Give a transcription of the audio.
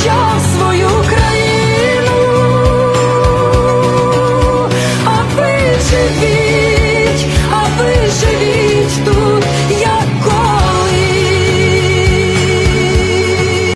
що свою країну.